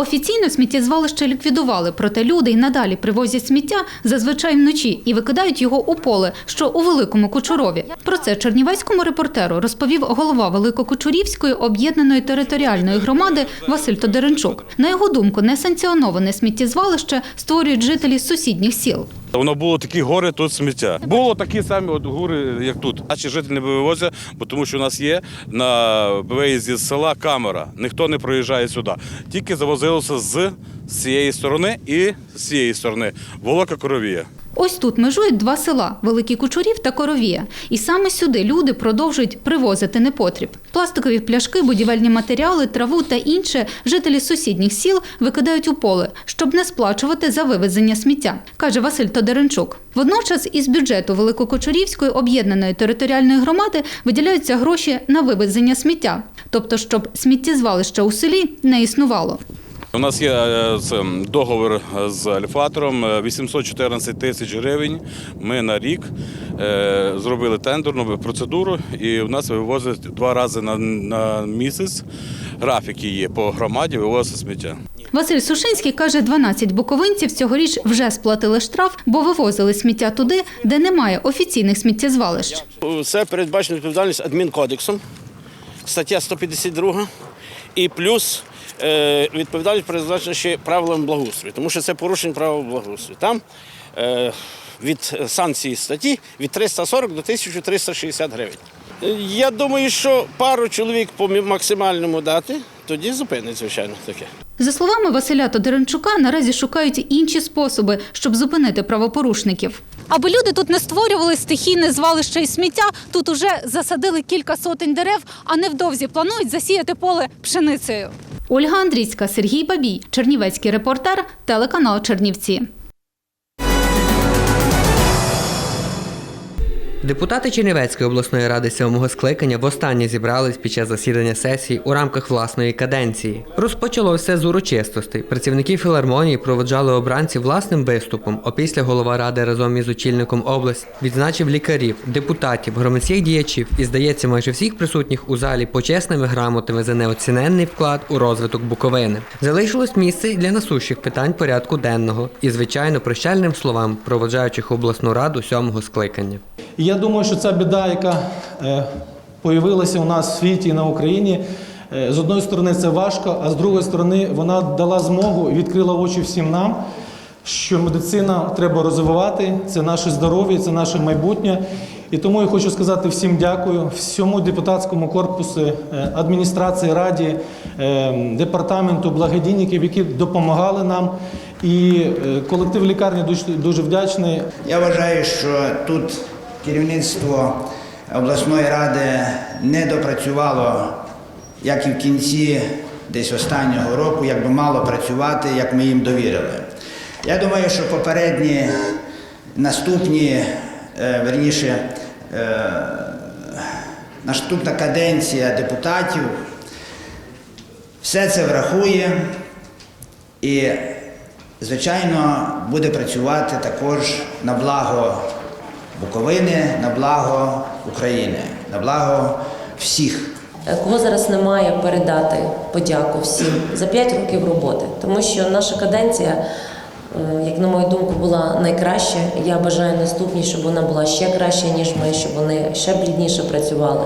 Офіційно сміттєзвалище ліквідували, проте люди й надалі привозять сміття зазвичай вночі і викидають його у поле, що у Великому Кучурові. Про це чернівецькому репортеру розповів голова Великокучурівської об'єднаної територіальної громади Василь Тодоренчук. На його думку, несанкціоноване сміттєзвалище створюють жителі сусідніх сіл. Воно було такі гори, тут сміття. Було такі самі от гори, як тут. Наші жителі не вивозять, бо тому що у нас є на виїзді з села камера. Ніхто не проїжджає сюди. Тільки завозилося з цієї сторони і з цієї сторони. Волока коровія. Ось тут межують два села Великий Кучурів та Коровія. І саме сюди люди продовжують привозити непотріб. Пластикові пляшки, будівельні матеріали, траву та інше жителі сусідніх сіл викидають у поле, щоб не сплачувати за вивезення сміття, каже Василь Тодоренчук. Водночас із бюджету Великокочурівської об'єднаної територіальної громади виділяються гроші на вивезення сміття, тобто щоб сміттєзвалища у селі не існувало. У нас є е, це, договір з альфатором е, 814 тисяч гривень. Ми на рік е, зробили тендерну процедуру, і в нас вивозять два рази на, на місяць. Графіки є по громаді, вивозять сміття. Василь Сушинський каже, 12 буковинців цьогоріч вже сплатили штраф, бо вивозили сміття туди, де немає офіційних сміттєзвалищ. Це передбачено відповідальність адмінкодексом, стаття 152, і плюс е, відповідальність передбачена ще правилам благоустрою, тому що це порушення правил благоустрою. Там е, від санкції статті від 340 до 1360 гривень. Е, Я думаю, що пару чоловік по максимальному дати, тоді зупинить, звичайно, таке. За словами Василя Тодоренчука, наразі шукають інші способи, щоб зупинити правопорушників. Аби люди тут не створювали стихійне звалище і сміття, тут уже засадили кілька сотень дерев, а невдовзі планують засіяти поле пшеницею. Ольга Андрійська, Сергій Бабій, Чернівецький репортер, телеканал Чернівці. Депутати Чернівецької обласної ради сьомого скликання востаннє зібрались під час засідання сесії у рамках власної каденції. Розпочало все з урочистостей. Працівники філармонії проводжали обранців власним виступом. Опісля голова ради разом із очільником області відзначив лікарів, депутатів, громадських діячів і, здається, майже всіх присутніх у залі почесними грамотами за неоціненний вклад у розвиток Буковини. Залишилось місце для насущих питань порядку денного і, звичайно, прощальним словам проводжаючих обласну раду сьомого скликання. Я думаю, що ця біда, яка е, появилася у нас в світі і на Україні, е, з одної сторони це важко, а з другої сторони вона дала змогу і відкрила очі всім нам, що медицина треба розвивати, це наше здоров'я, це наше майбутнє. І тому я хочу сказати всім дякую, всьому депутатському корпусу, е, адміністрації раді, департаменту благодійників, які допомагали нам. І колектив лікарні дуже вдячний. Я вважаю, що тут керівництво обласної ради не допрацювало, як і в кінці десь останнього року, як би мало працювати, як ми їм довірили. Я думаю, що попередні наступні, е, верніше, е, наступна каденція депутатів все це врахує і, звичайно, буде працювати також на благо Буковини, на благо України, на благо всіх. Кого зараз немає передати подяку всім за 5 років роботи, тому що наша каденція, е, як на мою думку, була найкраща. Я бажаю наступній, щоб вона була ще краща, ніж ми, щоб вони ще плідніше працювали.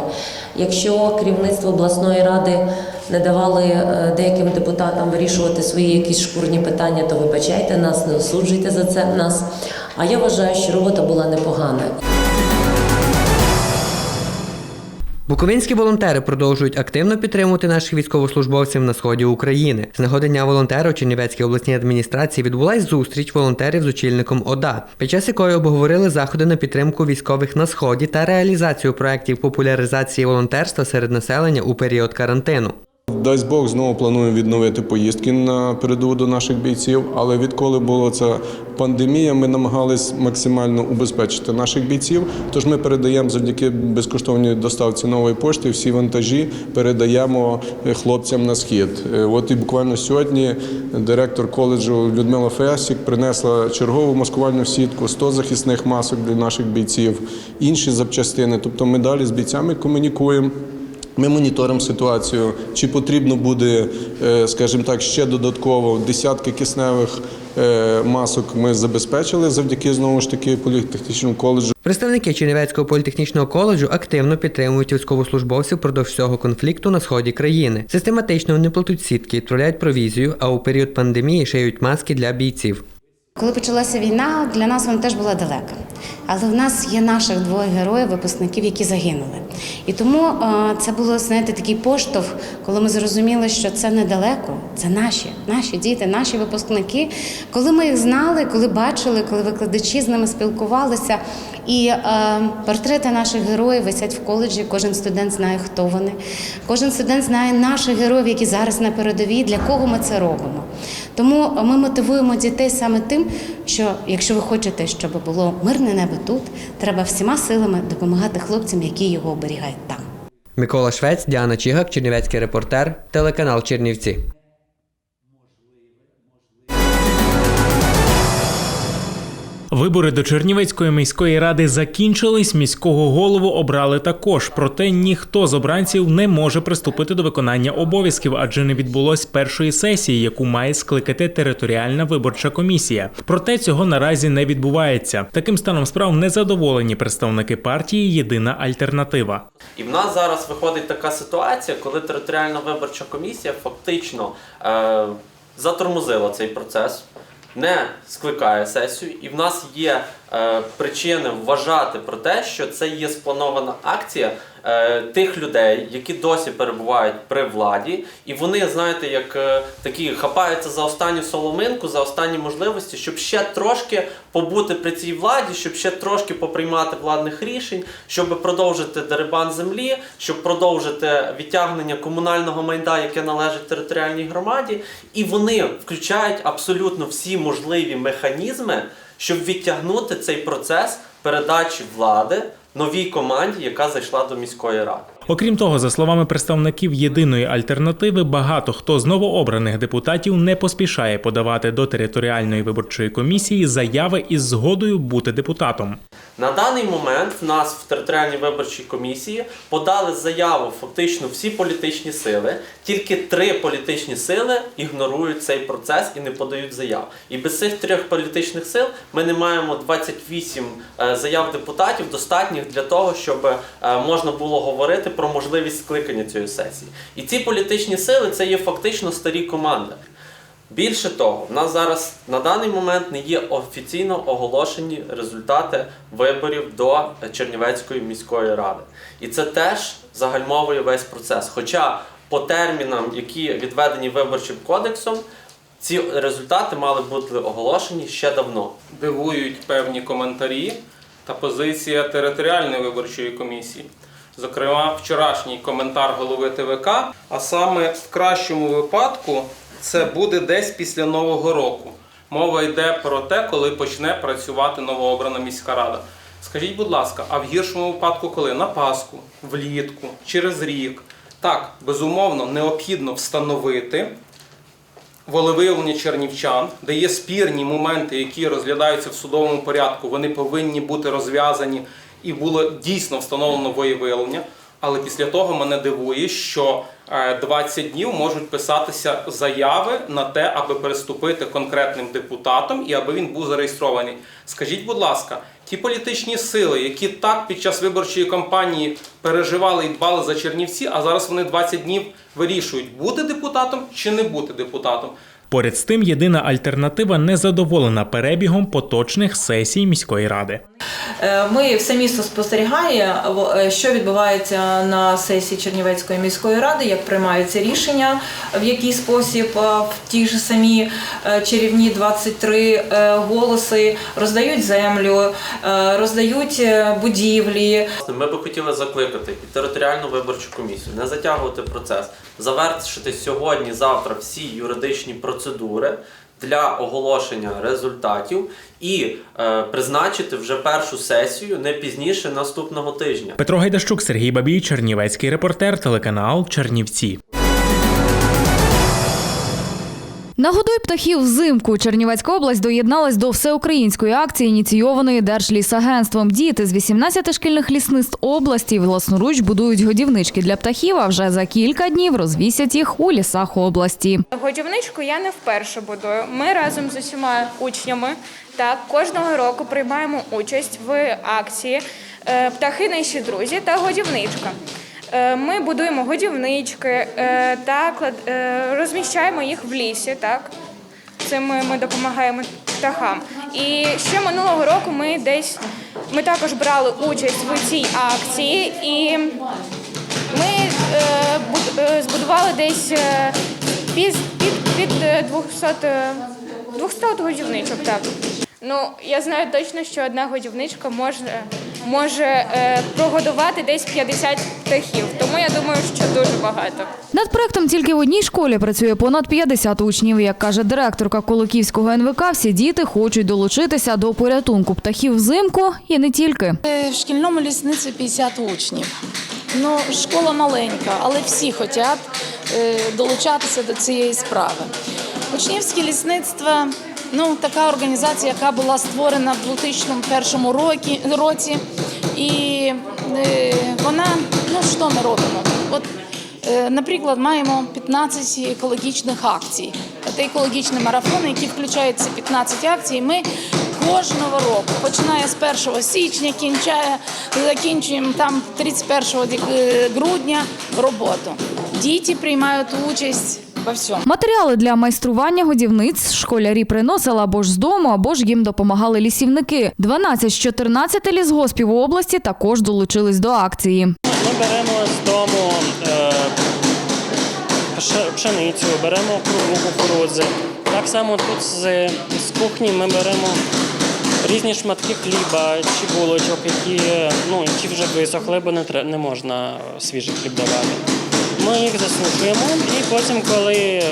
Якщо керівництво обласної ради не давали е, деяким депутатам вирішувати свої якісь шкурні питання, то вибачайте нас, не осуджуйте за це нас. А я вважаю, що робота була непогана. Буковинські волонтери продовжують активно підтримувати наших військовослужбовців на сході України. З нагоди дня волонтера у Чернівецькій обласній адміністрації відбулась зустріч волонтерів з очільником ОДА, під час якої обговорили заходи на підтримку військових на сході та реалізацію проєктів популяризації волонтерства серед населення у період карантину. Дасть Бог знову плануємо відновити поїздки на передову до наших бійців. Але відколи була ця пандемія, ми намагались максимально убезпечити наших бійців. Тож ми передаємо завдяки безкоштовній доставці нової пошти всі вантажі передаємо е, хлопцям на схід. Е, От і буквально сьогодні директор коледжу Людмила Фесік принесла чергову маскувальну сітку, 100 захисних масок для наших бійців, інші запчастини. Тобто ми далі з бійцями комунікуємо. Ми моніторимо ситуацію, чи потрібно буде, е, скажімо так, ще додатково десятки кисневих е, масок ми забезпечили завдяки знову ж таки політехнічному коледжу. Представники Чернівецького політехнічного коледжу активно підтримують військовослужбовців впродовж всього конфлікту на сході країни. Систематично вони плетуть сітки, відправляють провізію, а у період пандемії шиють маски для бійців. Коли почалася війна, для нас вона теж була далека. Але в нас є наших двоє героїв, випускників, які загинули. І тому е, це було знаєте, такий поштовх, коли ми зрозуміли, що це недалеко, це наші, наші діти, наші випускники. Коли ми їх знали, коли бачили, коли викладачі з ними спілкувалися, і е, портрети наших героїв висять в коледжі. Кожен студент знає, хто вони. Кожен студент знає наших героїв, які зараз на передовій, для кого ми це робимо. Тому ми мотивуємо дітей саме тим, що якщо ви хочете, щоб було мирне небо тут, треба всіма силами допомагати хлопцям, які його оберігають там. Микола Швець, Діана Чігак, Чернівецький репортер, телеканал Чернівці. Вибори до Чернівецької міської ради закінчились. Міського голову обрали також. Проте ніхто з обранців не може приступити до виконання обов'язків, адже не відбулось першої сесії, яку має скликати територіальна виборча комісія. Проте цього наразі не відбувається. Таким станом справ незадоволені представники партії Єдина альтернатива. І в нас зараз виходить така ситуація, коли територіальна виборча комісія фактично е, затормозила цей процес, не скликає сесію, і в нас є е, причини вважати про те, що це є спланована акція е, тих людей, які досі перебувають при владі, і вони, знаєте, як е, такі хапаються за останню соломинку, за останні можливості, щоб ще трошки побути при цій владі, щоб ще трошки поприймати владних рішень, щоб продовжити дерибан землі, щоб продовжити відтягнення комунального майна, яке належить територіальній громаді, і вони включають абсолютно всі можливі механізми, щоб відтягнути цей процес передачі влади новій команді, яка зайшла до міської ради. Окрім того, за словами представників єдиної альтернативи, багато хто з новообраних депутатів не поспішає подавати до територіальної виборчої комісії заяви із згодою бути депутатом. На даний момент в нас в територіальній виборчій комісії подали заяву фактично всі політичні сили. Тільки три політичні сили ігнорують цей процес і не подають заяв. І без цих трьох політичних сил ми не маємо 28 е, заяв депутатів, достатніх для того, щоб е, можна було говорити про можливість скликання цієї сесії. І ці політичні сили це є фактично старі команди. Більше того, в нас зараз на даний момент не є офіційно оголошені результати виборів до Чернівецької міської ради. І це теж загальмовує весь процес. Хоча по термінам, які відведені виборчим кодексом, ці результати мали бути оголошені ще давно. дивують певні коментарі та позиція територіальної виборчої комісії. Зокрема, вчорашній коментар голови ТВК, а саме в кращому випадку це буде десь після Нового року. Мова йде про те, коли почне працювати новообрана міська рада. Скажіть, будь ласка, а в гіршому випадку коли? На Пасху, влітку, через рік. Так, безумовно, необхідно встановити волевиявлення чернівчан, де є спірні моменти, які розглядаються в судовому порядку, вони повинні бути розв'язані і було дійсно встановлено волевиявлення. Але після того мене дивує, що е, 20 днів можуть писатися заяви на те, аби переступити конкретним депутатом і аби він був зареєстрований. Скажіть, будь ласка, ті політичні сили, які так під час виборчої кампанії переживали і дбали за Чернівці, а зараз вони 20 днів вирішують, бути депутатом чи не бути депутатом. Поряд з тим, єдина альтернатива не задоволена перебігом поточних сесій міської ради. Е, Ми все місто спостерігає, е, що відбувається на сесії Чернівецької міської ради, як приймаються рішення, в який спосіб е, в ті ж самі чарівні 23 е, голоси роздають землю, роздають будівлі, Ми би хотіли закликати і територіальну виборчу комісію, не затягувати процес, завершити сьогодні-завтра всі юридичні процедури для оголошення результатів і е, призначити вже першу сесію не пізніше наступного тижня. Петро Гайдащук, Сергій Бабій, Чернівецький репортер, телеканал Чернівці. Нагодуй птахів взимку. Чернівецька область доєдналась до всеукраїнської акції, ініційованої Держлісагентством. Діти з 18 шкільних лісництв області власноруч будують годівнички для птахів, а вже за кілька днів розвісять їх у лісах області. Годівничку я не вперше будую. Ми разом з усіма учнями так кожного року приймаємо участь в акції е, Птахи наші друзі та годівничка. Е, Ми будуємо годівнички е, та е, розміщаємо їх в лісі. Так цим ми, допомагаємо птахам. І ще минулого року ми десь ми також брали участь в цій акції і ми буд- збудували десь під, під, під е, 200, е, 200 годівничок. Так. Ну, я знаю точно, що одна годівничка може, може е, прогодувати десь 50 птахів. Тому я думаю, що дуже багато. Над проектом тільки в одній школі працює понад 50 учнів. Як каже директорка Колоківського НВК, всі діти хочуть долучитися до порятунку птахів взимку і не тільки. Е, В шкільному лісниці 50 учнів. Ну, школа маленька, але всі хочуть е, долучатися до цієї справи. Учнівське лісництво ну, така організація, яка була створена в 2001 році, році. І е, вона, ну що ми робимо? От, е, наприклад, маємо 15 екологічних акцій. Це екологічний марафон, який включає 15 акцій. Ми кожного року, починає з 1 січня, кінчає, закінчуємо там 31 е, грудня роботу. Діти приймають участь во всьому. Матеріали для майстрування годівниць школярі приносили або ж з дому, або ж їм допомагали лісівники. 12 з 14 лісгоспів у області також долучились до акції. Ми беремо з дому е, пшеницю, беремо крупу кукурудзи. Так само тут з, з кухні ми беремо різні шматки хліба чи булочок, які ну, які вже висохли, бо не, тре- не можна свіжий хліб давати. Ми їх засушуємо і потім, коли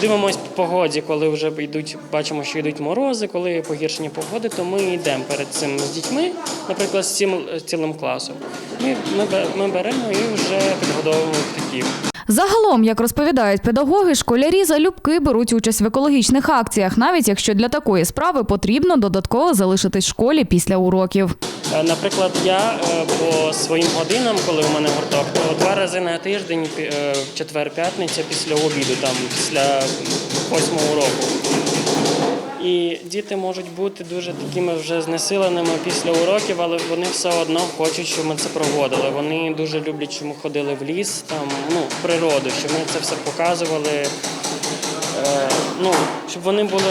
дивимося по погоді, коли вже йдуть, бачимо, що йдуть морози, коли погіршення погоди, то ми йдемо перед цим з дітьми, наприклад, з цим цілим класом. Ми, ми, ми беремо і вже підгодовуємо птахів. Загалом, як розповідають педагоги, школярі залюбки беруть участь в екологічних акціях, навіть якщо для такої справи потрібно додатково залишитись в школі після уроків. Е, Наприклад, я е, по своїм годинам, коли у мене гурток, то два рази на тиждень, е, четвер-п'ятниця після обіду, там після восьмого уроку. І діти можуть бути дуже такими вже знесиленими після уроків, але вони все одно хочуть, щоб ми це проводили. Вони дуже люблять, щоб ми ходили в ліс, там ну природу, щоб ми це все показували. Е, ну, щоб вони були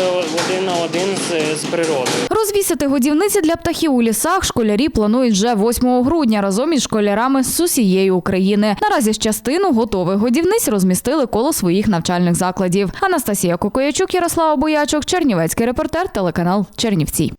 один на один з, з природою. Розвісити годівниці для птахів у лісах школярі планують вже 8 грудня разом із школярами з усієї України. Наразі ж частину готових годівниць розмістили коло своїх навчальних закладів. Анастасія Кокоячук, Ярослава Боячок, Чернівецький репортер, телеканал Чернівці.